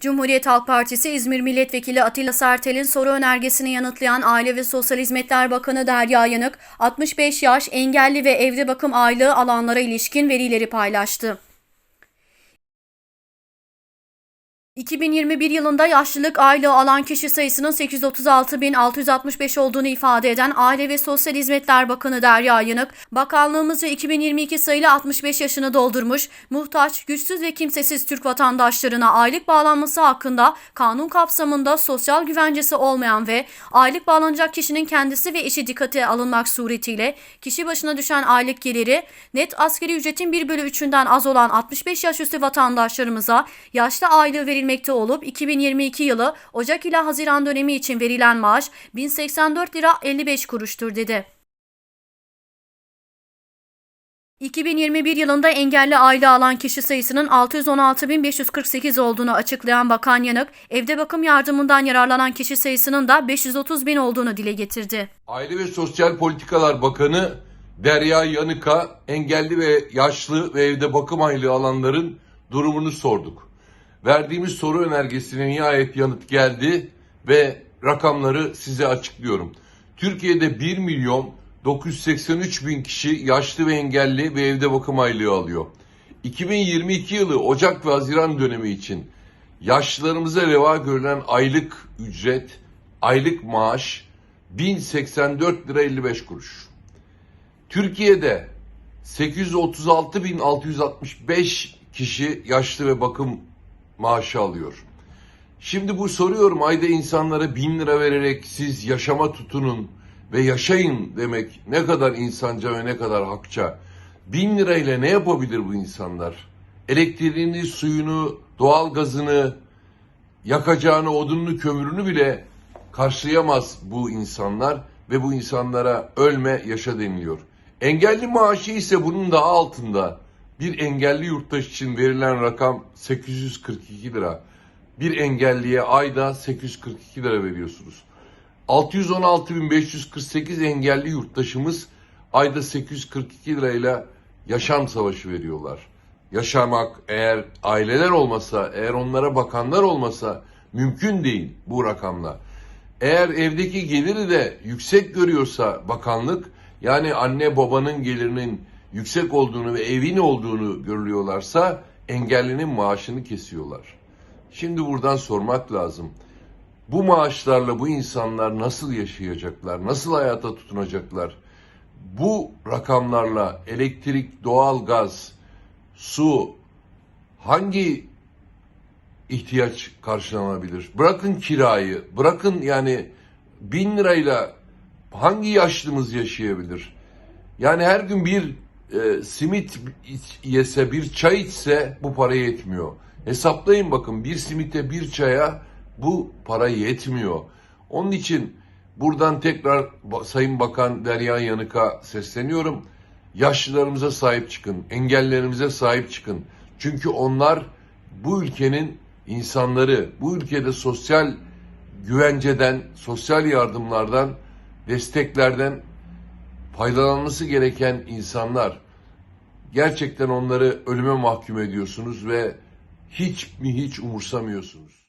Cumhuriyet Halk Partisi İzmir Milletvekili Atilla Sertel'in soru önergesini yanıtlayan Aile ve Sosyal Hizmetler Bakanı Derya Yanık, 65 yaş engelli ve evde bakım aylığı alanlara ilişkin verileri paylaştı. 2021 yılında yaşlılık aylığı alan kişi sayısının 836.665 olduğunu ifade eden Aile ve Sosyal Hizmetler Bakanı Derya Yanık, bakanlığımızca 2022 sayılı 65 yaşını doldurmuş, muhtaç, güçsüz ve kimsesiz Türk vatandaşlarına aylık bağlanması hakkında kanun kapsamında sosyal güvencesi olmayan ve aylık bağlanacak kişinin kendisi ve eşi dikkate alınmak suretiyle kişi başına düşen aylık geliri net asgari ücretin 1 bölü 3'ünden az olan 65 yaş üstü vatandaşlarımıza yaşlı aylığı verilmekte olup 2022 yılı Ocak ila Haziran dönemi için verilen maaş 1084 lira 55 kuruştur dedi. 2021 yılında engelli aile alan kişi sayısının 616.548 olduğunu açıklayan Bakan Yanık, evde bakım yardımından yararlanan kişi sayısının da 530 bin olduğunu dile getirdi. Aile ve Sosyal Politikalar Bakanı Derya Yanık'a engelli ve yaşlı ve evde bakım aylığı alanların durumunu sorduk. Verdiğimiz soru önergesine nihayet yanıt geldi ve rakamları size açıklıyorum. Türkiye'de 1 milyon 983 bin kişi yaşlı ve engelli ve evde bakım aylığı alıyor. 2022 yılı Ocak ve Haziran dönemi için yaşlılarımıza reva görülen aylık ücret, aylık maaş 1084 lira 55 kuruş. Türkiye'de 836.665 kişi yaşlı ve bakım maaşı alıyor. Şimdi bu soruyorum ayda insanlara bin lira vererek siz yaşama tutunun ve yaşayın demek ne kadar insanca ve ne kadar hakça. Bin lirayla ne yapabilir bu insanlar? Elektriğini, suyunu, doğalgazını, yakacağını, odununu, kömürünü bile karşılayamaz bu insanlar ve bu insanlara ölme yaşa deniliyor. Engelli maaşı ise bunun daha altında. Bir engelli yurttaş için verilen rakam 842 lira. Bir engelliye ayda 842 lira veriyorsunuz. 616.548 engelli yurttaşımız ayda 842 lirayla yaşam savaşı veriyorlar. Yaşamak eğer aileler olmasa, eğer onlara bakanlar olmasa mümkün değil bu rakamla. Eğer evdeki geliri de yüksek görüyorsa bakanlık yani anne babanın gelirinin yüksek olduğunu ve evin olduğunu görüyorlarsa engellinin maaşını kesiyorlar. Şimdi buradan sormak lazım. Bu maaşlarla bu insanlar nasıl yaşayacaklar? Nasıl hayata tutunacaklar? Bu rakamlarla elektrik, doğalgaz, su hangi ihtiyaç karşılanabilir? Bırakın kirayı, bırakın yani bin lirayla hangi yaşlımız yaşayabilir? Yani her gün bir e, simit yese, bir çay içse bu para yetmiyor. Hesaplayın bakın bir simite bir çaya bu para yetmiyor. Onun için buradan tekrar Sayın Bakan Derya Yanık'a sesleniyorum. Yaşlılarımıza sahip çıkın, engellerimize sahip çıkın. Çünkü onlar bu ülkenin insanları, bu ülkede sosyal güvenceden, sosyal yardımlardan, desteklerden faydalanması gereken insanlar. Gerçekten onları ölüme mahkum ediyorsunuz ve hiç mi hiç umursamıyorsunuz.